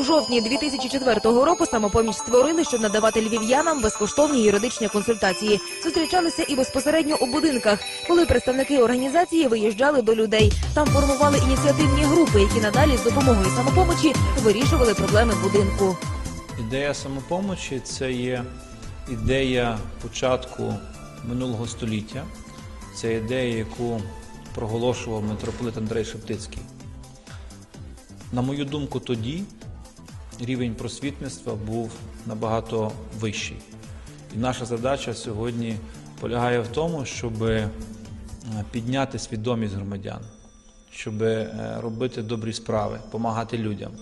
У жовтні 2004 року самопоміч створили, щоб надавати львів'янам безкоштовні юридичні консультації. Зустрічалися і безпосередньо у будинках, коли представники організації виїжджали до людей. Там формували ініціативні групи, які надалі з допомогою самопомочі вирішували проблеми будинку. Ідея самопомочі це є ідея початку минулого століття. Це ідея, яку проголошував митрополит Андрей Шептицький. На мою думку, тоді рівень просвітництва був набагато вищий. І наша задача сьогодні полягає в тому, щоб е, підняти свідомість громадян, щоб е, робити добрі справи, допомагати людям.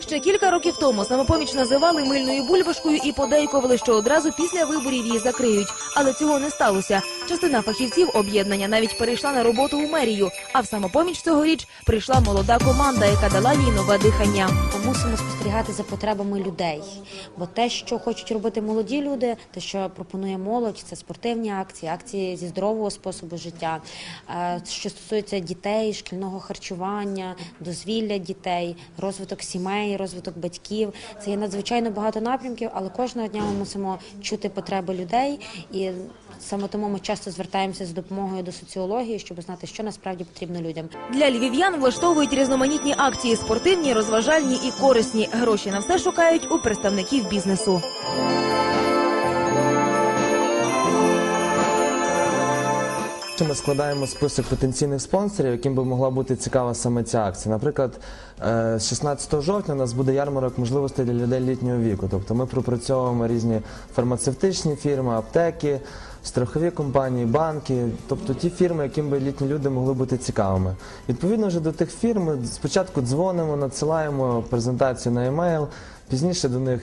Ще кілька років тому самопоміч називали мильною бульбашкою і подейкували, що одразу після виборів її закриють. Але цього не сталося. Частина фахівців об'єднання навіть перейшла на роботу у мерію. А в самопоміч цьогоріч прийшла молода команда, яка дала їй нове дихання. Мусимо спостерігати за потребами людей. Бо те, що хочуть робити молоді люди, те, що пропонує молодь, це спортивні акції, акції зі здорового способу життя. Що стосується дітей, шкільного харчування, дозвілля дітей, розвиток сімей, розвиток батьків. Це є надзвичайно багато напрямків, але кожного дня ми мусимо чути потреби людей і. Саме тому ми часто звертаємося з допомогою до соціології, щоб знати, що насправді потрібно людям. Для львів'ян влаштовують різноманітні акції спортивні, розважальні і корисні. Гроші на все шукають у представників бізнесу. Що Ми складаємо список потенційних спонсорів, яким би могла бути цікава саме ця акція. Наприклад, е, з 16 жовтня у нас буде ярмарок можливостей для людей літнього віку. Тобто ми пропрацьовуємо різні фармацевтичні фірми, аптеки, страхові компанії, банки, тобто ті фірми, яким би літні люди могли бути цікавими. Відповідно вже до тих фірм ми спочатку дзвонимо, надсилаємо презентацію на емейл. Пізніше до них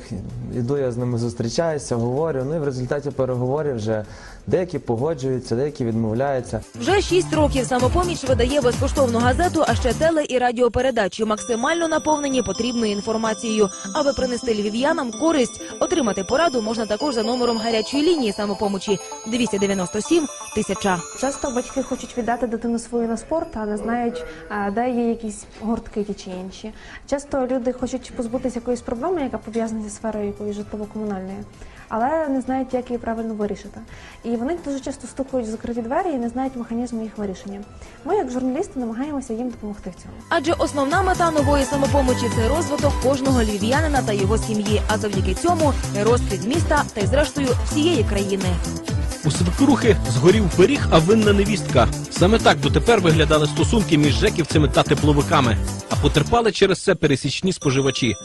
іду, я з ними зустрічаюся, говорю. Ну і в результаті переговорів вже деякі погоджуються, деякі відмовляються. Вже шість років самопоміч видає безкоштовну газету, а ще теле і радіопередачі, максимально наповнені потрібною інформацією. Аби принести львів'янам користь, отримати пораду можна також за номером гарячої лінії самопомочі 297 тисяча. Часто батьки хочуть віддати дитину свою на спорт, а не знають, де є якісь гуртки ті чи інші. Часто люди хочуть позбутися якоїсь проблеми, яка пов'язана зі сферою якоюсь житлово-комунальною, але не знають, як її правильно вирішити. І вони дуже часто стукають в закриті двері і не знають механізму їх вирішення. Ми, як журналісти, намагаємося їм допомогти в цьому. Адже основна мета нової самопомочі це розвиток кожного львів'янина та його сім'ї. А завдяки цьому розквіт міста та й зрештою всієї країни. У свекрухи згорів пиріг, а винна невістка. Саме так дотепер виглядали стосунки між жеківцями та тепловиками, а потерпали через це пересічні споживачі.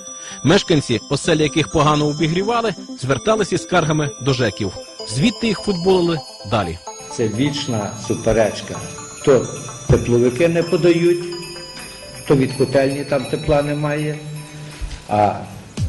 Мешканці, оселі яких погано обігрівали, зверталися із скаргами до жеків. Звідти їх футболили далі. Це вічна суперечка. То тепловики не подають, то від котельні там тепла немає, а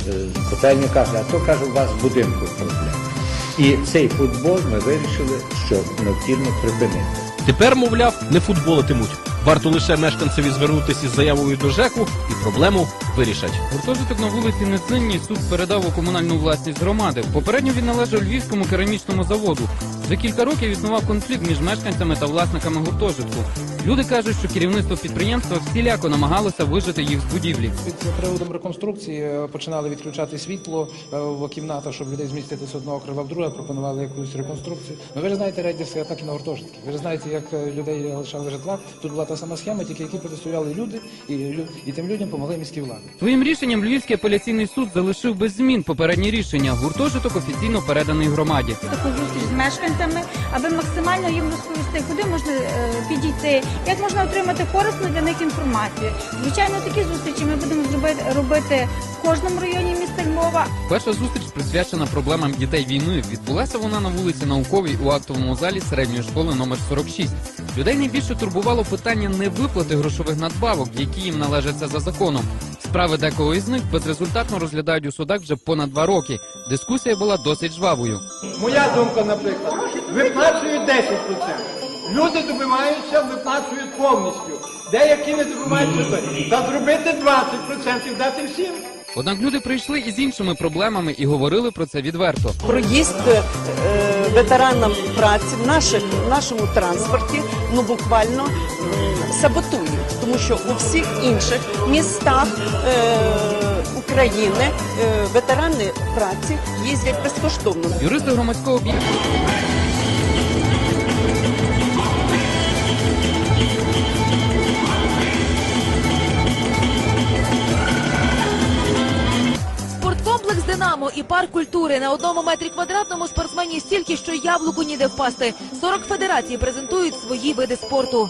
е, котельня каже, а то каже, у вас в будинку проблема. І цей футбол ми вирішили, що необхідно припинити. Тепер, мовляв, не футболитимуть. Варто лише мешканцеві звернутися із заявою до ЖЕКу, і проблему вирішать. Гуртожиток на вулиці Нецинній суд передав у комунальну власність громади. Попередньо він належав львівському керамічному заводу. За кілька років існував конфлікт між мешканцями та власниками гуртожитку. Люди кажуть, що керівництво підприємства всіляко намагалося вижити їх з будівлі. Під приводом реконструкції е, починали відключати світло е, в кімнатах, щоб людей змістити з одного крила в друге, пропонували якусь реконструкцію. Ну ви ж знаєте рейдерські атаки на гуртожитки. Ви ж знаєте, як е, людей лишали житла. Тут була та сама схема, тільки які протистояли люди, і, лю- і тим людям допомогли міські влади. Своїм рішенням Львівський апеляційний суд залишив без змін попереднє рішення. Гуртожиток офіційно переданий громаді. таку зустріч з мешканцями, аби максимально їм розповісти, куди можна е, підійти, як можна отримати корисну для них інформацію. Звичайно, такі зустрічі ми будемо зробити робити в кожному районі міста Львова. Перша зустріч присвячена проблемам дітей війни. Відбулася вона на вулиці Науковій у актовому залі середньої школи номер 46. Людей найбільше турбувало питання невиплати грошових надбавок, які їм належаться за законом. Справи декого із них безрезультатно розглядають у судах вже понад два роки. Дискусія була досить жвавою. Моя думка, наприклад, виплачують 10%. Люди добиваються, виплачують повністю. Деякі не добиваються. Та зробити 20%, дати всім. Однак люди прийшли із іншими проблемами і говорили про це відверто. проїзд е, ветеранам праці в наших в нашому транспорті ну буквально м, саботують, тому що у всіх інших містах е, країни е, ветерани праці їздять безкоштовно. Юристи громадського об'єднання. Спорткомплекс Динамо і парк культури на одному метрі квадратному спортсмені стільки, що яблуку ніде впасти. 40 федерацій презентують свої види спорту.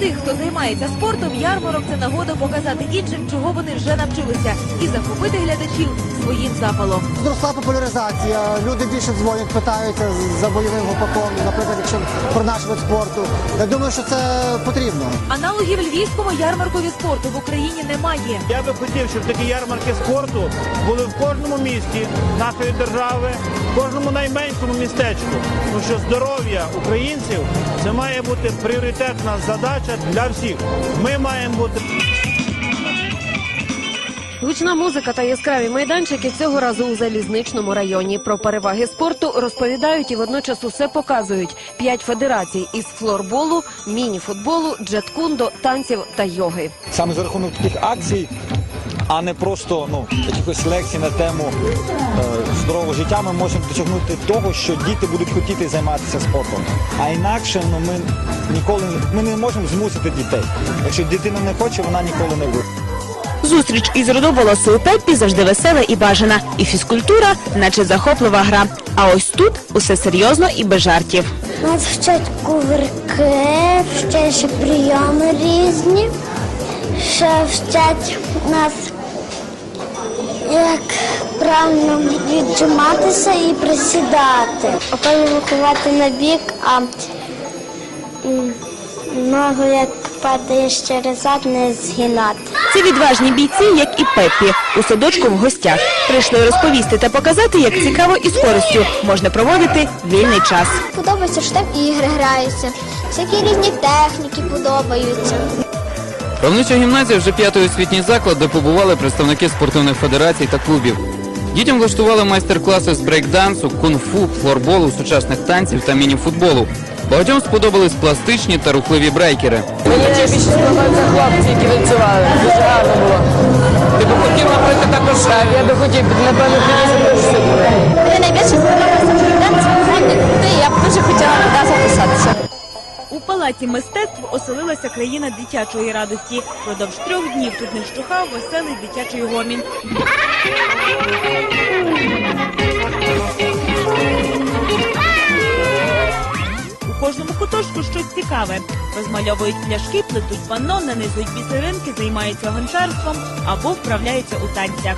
Тих, хто займається спортом, ярмарок це нагода показати іншим, чого вони вже навчилися, і захопити глядачів своїм запалом. Зросла популяризація, люди більше дзвонять, питаються за бойовим гопаком, наприклад, якщо про наш вид спорту. Я думаю, що це потрібно. Аналогів львівському ярмаркові спорту в Україні немає. Я би хотів, щоб такі ярмарки спорту були в кожному місті нашої держави, в кожному найменшому містечку. Тому що здоров'я українців це має бути пріоритетна задача для всіх. Ми маємо бути. Гучна музика та яскраві майданчики цього разу у залізничному районі. Про переваги спорту розповідають і водночас усе показують. П'ять федерацій із флорболу, міні-футболу, джеткундо, танців та йоги. Саме за рахунок таких акцій, а не просто ну, якихось лекцій на тему е, здорового життя, ми можемо досягнути того, що діти будуть хотіти займатися спортом. А інакше ну, ми ніколи ми не можемо змусити дітей. Якщо дитина не хоче, вона ніколи не буде. Зустріч із родоволосою Пеппі завжди весела і бажана. І фізкультура, наче захоплива гра. А ось тут усе серйозно і без жартів. Нас вчать кувирки, вчать ще прийоми різні, ще вчать нас, як правильно віджиматися і присідати. Опевно ховати на бік, а ногу як падаєш через зад, не згинати. Це відважні бійці, як і Пеппі, у садочку в гостях. Прийшли розповісти та показати, як цікаво і з користю можна проводити вільний час. Подобається, що там ігри граються, всякі різні техніки подобаються. Правнича гімназія вже п'ятий освітній заклад, де побували представники спортивних федерацій та клубів. Дітям влаштували майстер-класи з брейкдансу, кунг-фу, флорболу, сучасних танців та міні-футболу. Багатьом сподобались пластичні та рухливі брейкери. Мені найбільше сподобаються хлопці, які танцювали. Дуже гарно було. Ти б хотів, наприклад, також, я би хотів, напевно, підійти Мені найбільше сподобався палаці мистецтв оселилася країна дитячої радості. Продовж трьох днів тут не вщухав веселий дитячий гомін. У кожному куточку щось цікаве. Розмальовують пляшки, плетуть панно, нанизують бісеринки, займаються гончарством або вправляються у танцях.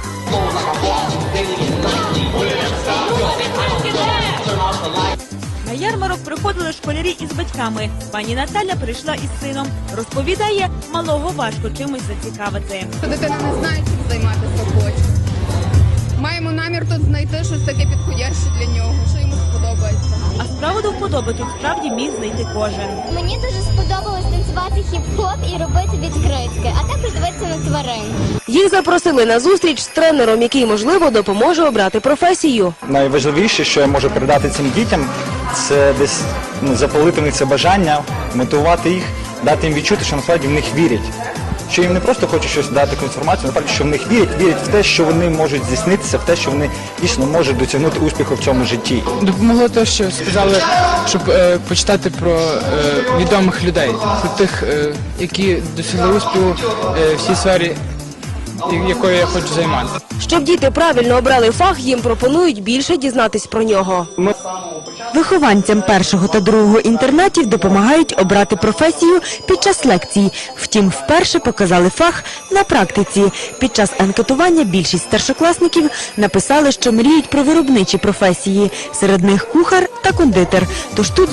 На ярмарок приходили школярі із батьками. Пані Наталя прийшла із сином. Розповідає, малого важко чимось зацікавити. Дитина не знає, чим займатися хоче. Маємо намір тут знайти щось таке підходяще для нього, що йому сподобається. А справу до вподоби тут справді міг знайти кожен. Мені дуже сподобалось танцювати хіп-хоп і робити відкритки, а також дивитися на тварин. Їх запросили на зустріч з тренером, який можливо допоможе обрати професію. Найважливіше, що я можу передати цим дітям, це десь ну, запалити в них це бажання, мотивувати їх, дати їм відчути, що насправді в них вірять. Що їм не просто хочуть щось дати інформацію, насправді, що в них вірять, вірять в те, що вони можуть здійснитися, в те, що вони дійсно можуть досягнути успіху в цьому житті. Допомогло те, що сказали, щоб е, почитати про е, відомих людей, про тих, е, які досягли успіху е, в цій сфері, якою я хочу займатися. Щоб діти правильно обрали фах, їм пропонують більше дізнатись про нього. Вихованцям першого та другого інтернатів допомагають обрати професію під час лекцій. Втім, вперше показали фах на практиці. Під час анкетування більшість старшокласників написали, що мріють про виробничі професії. Серед них кухар та кондитер. Тож тут змогли